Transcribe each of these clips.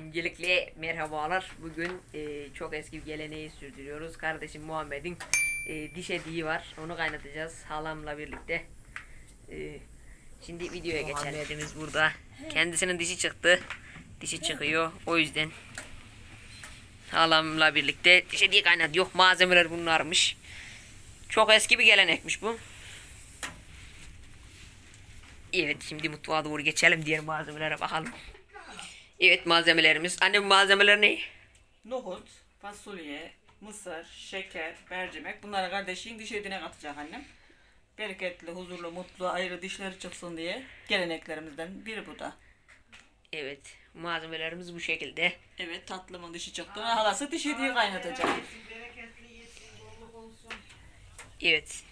Öncelikle merhabalar. Bugün e, çok eski bir geleneği sürdürüyoruz. Kardeşim Muhammed'in e, diş ediği var. Onu kaynatacağız halamla birlikte. E, şimdi videoya geçelim. Muhammed'imiz burada. Kendisinin dişi çıktı. Dişi çıkıyor. O yüzden halamla birlikte diş ediği kaynat. Yok malzemeler bunlarmış. Çok eski bir gelenekmiş bu. Evet şimdi mutfağa doğru geçelim diğer malzemelere bakalım. Evet malzemelerimiz. Anne bu malzemeler ne? Nohut, fasulye, mısır, şeker, mercimek. Bunları kardeşin diş etine katacak annem. Bereketli, huzurlu, mutlu, ayrı dişleri çıksın diye geleneklerimizden biri bu da. Evet malzemelerimiz bu şekilde. Evet tatlımın dişi çıktı. Halası diş etiği kaynatacak. Evet.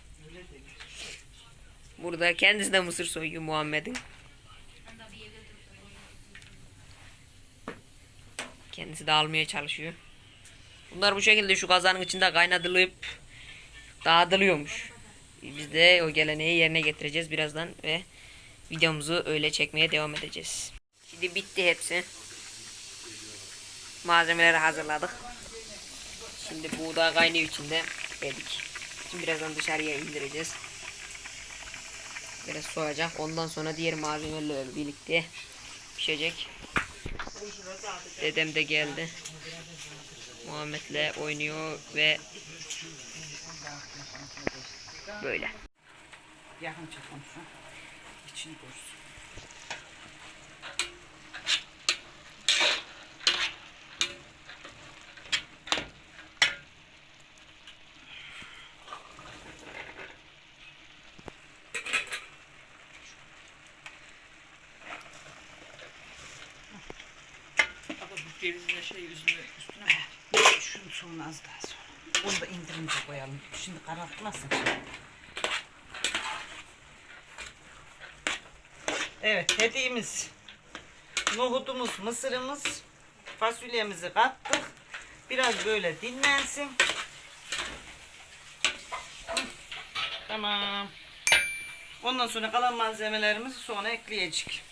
Burada kendisi de mısır soyuyor Muhammed'in. Kendisi de almaya çalışıyor. Bunlar bu şekilde şu kazanın içinde kaynatılıp dağıtılıyormuş. Biz de o geleneği yerine getireceğiz birazdan ve videomuzu öyle çekmeye devam edeceğiz. Şimdi bitti hepsi. Malzemeleri hazırladık. Şimdi buğday kaynıyor içinde dedik. Şimdi birazdan dışarıya indireceğiz. Biraz soğuyacak. Ondan sonra diğer malzemelerle birlikte pişecek. Dedem de geldi. Muhammed'le oynuyor ve böyle. Yakın çıkalım şu. İçini. Cevizle şey yüzünü üstüne Şunu sonra az daha sonra. Onu da indirince koyalım. Şimdi karartmasın. Evet hediyemiz. Nohutumuz, mısırımız, fasulyemizi kattık. Biraz böyle dinlensin. Tamam. Ondan sonra kalan malzemelerimizi sonra ekleyecek.